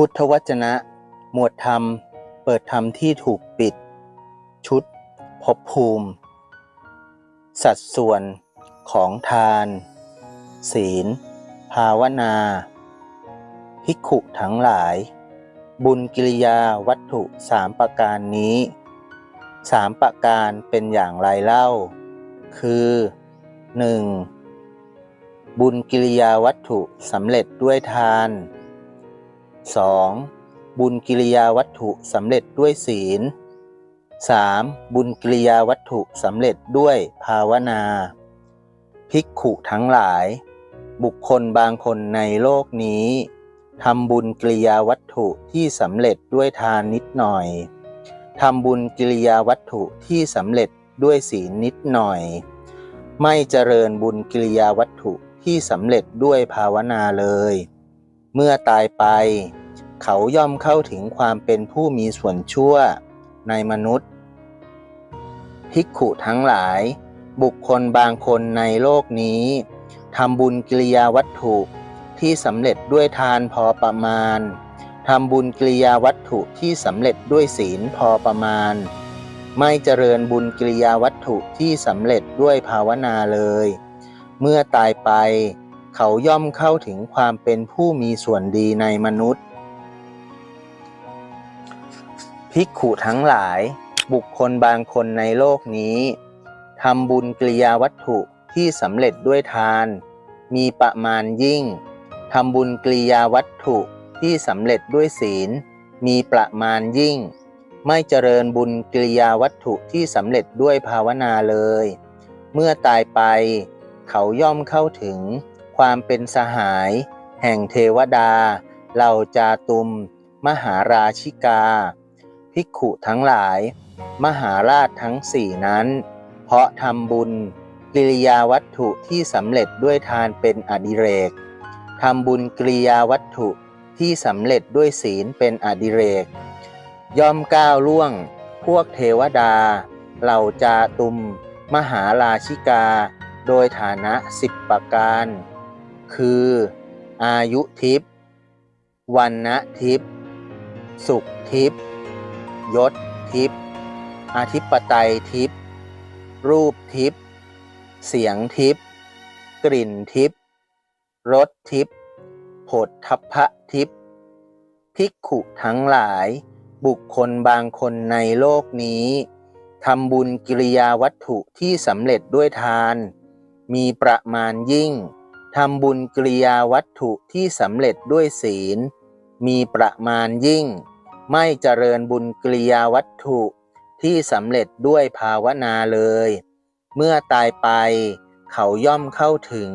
พุทธวจนะ หมวดธรรม เปิดธรรมที่ถูกปิด ชุดภพภูมิ สัดส่วนของทาน ศีล ภาวนา ภิกขุทั้งหลาย บุญกิริยาวัตถุสามประการนี้สามประการเป็นอย่างไรเล่า คือ 1. บุญกิริยาวัตถุสำเร็จด้วยทาน 2. บุญกิริยาวัตถุสำเร็จด้วยศีล 3. บุญกิริยาวัตถุสำเร็จด้วยภาวนา ภิกขุทั้งหลาย บุคคลบางคนในโลกนี้ทำบุญกิริยาวัตถุที่สำเร็จด้วยทานนิดหน่อยทำบุญกิริยาวัตถุที่สำเร็จด้วยศีลนิดหน่อย ไม่เจริญบุญกิริยาวัตถุที่สำเร็จด้วยภาวนาเลย เมื่อตายไป เขาย่อมเข้าถึงความเป็นผู้มีส่วนชั่วในมนุษย์ ภิกขุทั้งหลาย บุคคลบางคนในโลกนี้ทำบุญกิริยาวัตถุที่สำเร็จด้วยทานพอประมาณทำบุญกิริยาวัตถุที่สำเร็จด้วยศีลพอประมาณ ไม่เจริญบุญกิริยาวัตถุที่สำเร็จด้วยภาวนาเลย เมื่อตายไป เขาย่อมเข้าถึงความเป็นผู้มีส่วนดีในมนุษย์ ภิกขุทั้งหลาย บุคคลบางคนในโลกนี้ทำบุญกิริยาวัตถุที่สำเร็จด้วยทาน มีประมาณยิ่งทำบุญกิริยาวัตถุที่สำเร็จด้วยศีล มีประมาณยิ่ง ไม่เจริญบุญกิริยาวัตถุที่สำเร็จด้วยภาวนาเลย เมื่อตายไป เขาย่อมเข้าถึงความเป็นสหาย แห่งเทวดาเหล่าจาตุม มหาราชิกา ภิกขุทั้งหลาย มหาราชทั้งสี่นั้น เพราะทำบุญกิริยาวัตถุที่สำเร็จด้วยทานเป็นอดิเรกทำบุญกิริยาวัตถุที่สำเร็จด้วยศีลเป็นอดิเรก ย่อมก้าวล่วง พวกเทวดา เหล่าจาตุม มหาราชิกา โดยฐานะสิบประการ คือ อายุทิพย์วันนะทิพย์สุขทิพย์ ยศทิพย์อาธิปไตยทิพย์รูปทิพย์เสียงทิพย์กลิ่นทิพย์รสทิพย์ผฏฐัพพะทิพย์ภิกขุทั้งหลายบุคคลบางคนในโลกนี้ทำบุญกิริยาวัตถุที่สำเร็จด้วยทาน มีประมาณยิ่งทำบุญกิริยาวัตถุที่สำเร็จด้วยศีล มีประมาณยิ่ง ไม่เจริญบุญกิริยาวัตถุที่สำเร็จด้วยภาวนาเลย เมื่อตายไปเขาย่อมเข้าถึง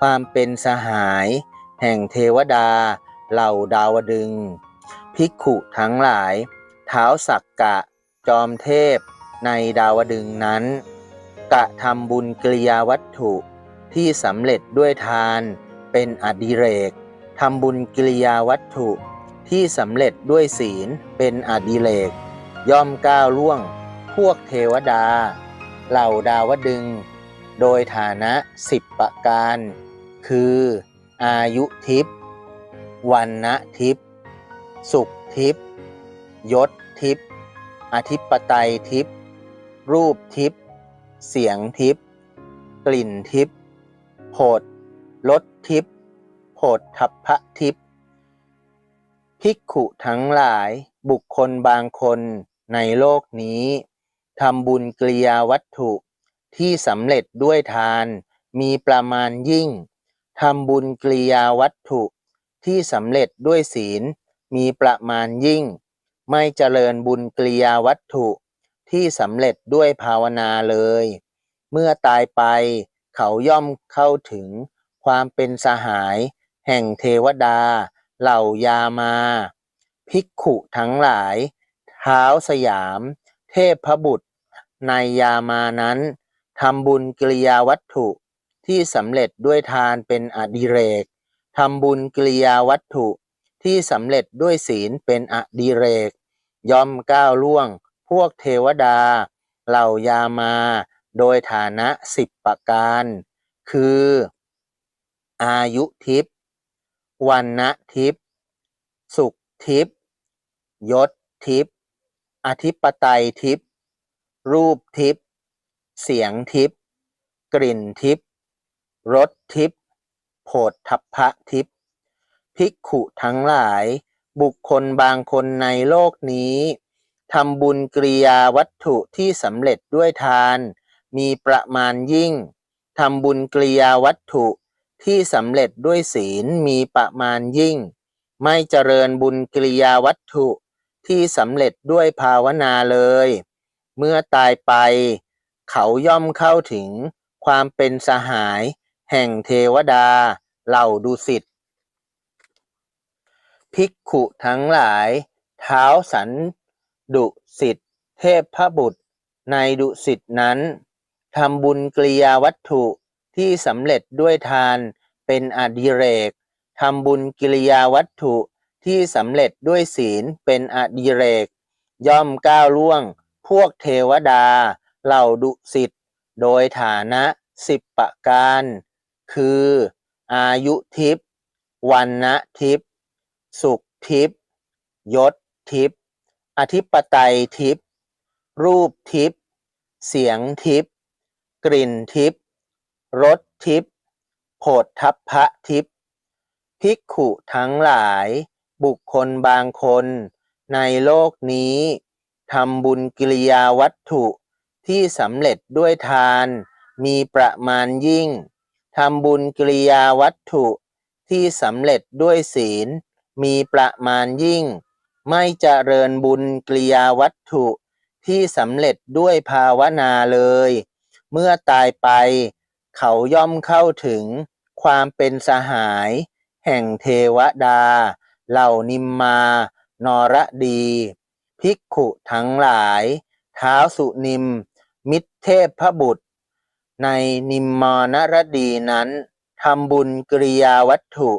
ความเป็นสหาย แห่งเทวดา เหล่าดาวดึง ภิกขุทั้งหลาย เท้าสักกะ จอมเทพ ในดาวดึงนั้น กะทำบุญกิริยาวัตถุที่สำเร็จด้วยทานเป็นอดิเรกทำบุญกิริยาวัตถุ ที่สำเร็จด้วยศีลเป็นอดิเรกย่อมก้าวล่วงพวกเทวดา เหล่าดาวดึง โดยฐานะสิบประการ คืออายุทิพย์วันนะทิพย์สุขทิพย์ยศทิพย์อธิปไตยทิพย์รูปทิพย์เสียงทิพย์กลิ่นทิพย์โผฏลดทิพย์โผฏทัพพะทิพย์ ภิกขุทั้งหลายบุคคลบางคนในโลกนี้ทำบุญกิริยาวัตถุที่สำเร็จด้วยทานมีประมาณยิ่งทำบุญกิริยาวัตถุที่สำเร็จด้วยศีลมีประมาณยิ่ง ไม่เจริญบุญกริยาวัตถุที่สำเร็จด้วยภาวนาเลย เมื่อตายไปเขาย่อมเข้าถึงความเป็นสหาย แห่งเทวดา เหล่ายามา ภิกขุทั้งหลาย เท้าสยาม เทพบุตร ในยามานั้นทำบุญกิริยาวัตถุที่สำเร็จด้วยทานเป็นอดิเรกทำบุญกิริยาวัตถุที่สำเร็จด้วยศีลเป็นอดิเรก ย่อมก้าวล่วง พวกเทวดา เหล่ายามา โดยฐานะสิบประการ คือ อายุทิพย์ วันนะทิพย์สุขทิพย์ยศทิพย์อธิปไตยทิพย์รูปทิพย์เสียงทิพย์กลิ่นทิพย์รสทิพย์โผฏฐัพพะทิพย์ภิกขุทั้งหลาย บุคคลบางคนในโลกนี้ทำบุญกริยาวัตถุที่สำเร็จด้วยทาน มีประมาณยิ่งทำบุญกริยาวัตถุ ที่สำเร็จด้วยศีลมีประมาณยิ่ง ไม่เจริญบุญกิริยาวัตถุ ที่สำเร็จด้วยภาวนาเลย เมื่อตายไป เขาย่อมเข้าถึงความเป็นสหาย แห่งเทวดา เหล่าดุสิตภิกขุทั้งหลาย เท้าสันดุสิตเทพพระบุตร ในดุสิตนั้นทำบุญกริยาวัตถุ ที่สำเร็จด้วยทานเป็นอดิเรกทำบุญกิริยาวัตถุที่สำเร็จด้วยศีลเป็นอดิเรก ย่อมก้าวล่วง พวกเทวดา เหล่าดุสิตโดยฐานะสิบประการ คือ อายุทิพย์วันนะทิพย์สุขทิพย์ยศทิพย์อธิปไตยทิพย์รูปทิพย์เสียงทิพย์กลิ่นทิพย์ รสทิพย์โผฏฐัพพะทิพย์ภิกขุทั้งหลาย บุคคลบางคน ในโลกนี้ทำบุญกิริยาวัตถุที่สำเร็จด้วยทาน มีประมาณยิ่งทำบุญกิริยาวัตถุที่สำเร็จด้วยศีล มีประมาณยิ่ง ไม่เจริญบุญกิริยาวัตถุที่สำเร็จด้วยภาวนาเลย เมื่อตายไป เขาย่อมเข้าถึงความเป็นสหาย แห่งเทวดา เหล่านิมมานรดี ภิกขุทั้งหลายเท้าสุนิม มิตรเทพพบุตร ในนิมมานรดีนั้นทำบุญกริยาวัตถุ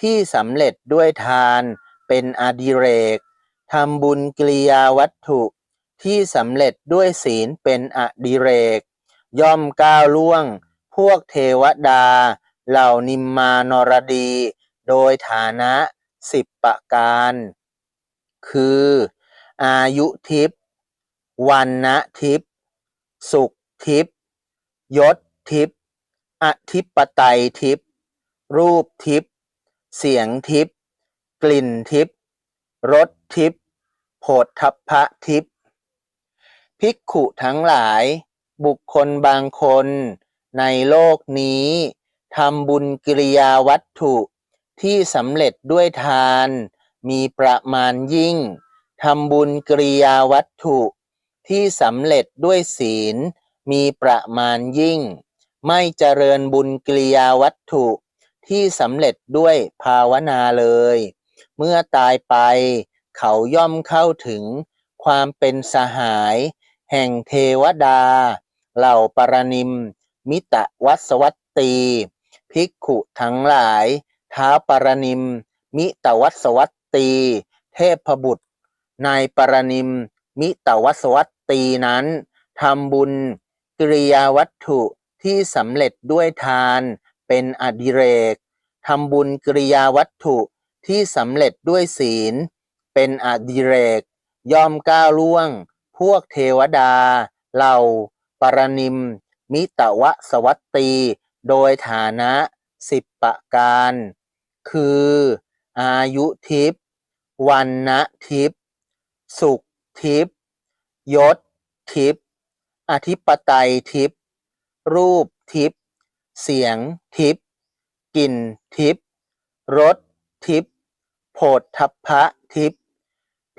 ที่สำเร็จด้วยทานเป็นอดิเรกทำบุญกริยาวัตถุ ที่สำเร็จด้วยศีลเป็นอดิเรก ย่อมก้าวล่วง วกเทวดา เหล่านิมมานรดี โดยฐานะสิบประการ คือ อายุทิพย์วันนะทิพย์สุขทิพย์ยศทิพย์อธิปไตยทิพย์รูปทิพย์เสียงทิพย์กลิ่นทิพย์รสทิพย์โผฏฐัพพะทิพย์ภิกขุทั้งหลาย บุคคลบางคน ในโลกนี้ทำบุญกิริยาวัตถุ ที่สำเร็จด้วยทาน มีประมาณยิ่งทำบุญกิริยาวัตถุ ที่สำเร็จด้วยศีล มีประมาณยิ่ง ไม่เจริญบุญกิริยาวัตถุ ที่สำเร็จด้วยภาวนาเลย เมื่อตายไปเขาย่อมเข้าถึงความเป็นสหาย แห่งเทวดา เหล่าปรนิม มิตะวัสวัตตี ภิกขุทั้งหลายท้าปรนิม มิตะวัสวัตตี เทพบุตรนายปรนิม มิตะวัสวัตตีนั้นทำบุญกิริยาวัตถุที่สำเร็จด้วยทานเป็นอดิเรกทำบุญกิริยาวัตถุที่สำเร็จด้วยศีล เป็นอดิเรก ย่อมก้าวล่วง พวกเทวดา เหล่าปรนิม มิตวสวัตตี โดยฐานะสิบประการ คืออายุทิพย์วันนะทิพย์สุขทิพย์ยศทิพย์อธิปไตยทิพย์รูปทิพย์เสียงทิพย์กลิ่นทิพย์รสทิพย์โผฏฐัพพะทิพย์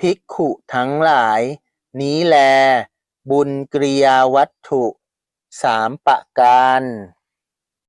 ภิกขุทั้งหลาย นี้แล บุญกริยาวัตถุ สามประการ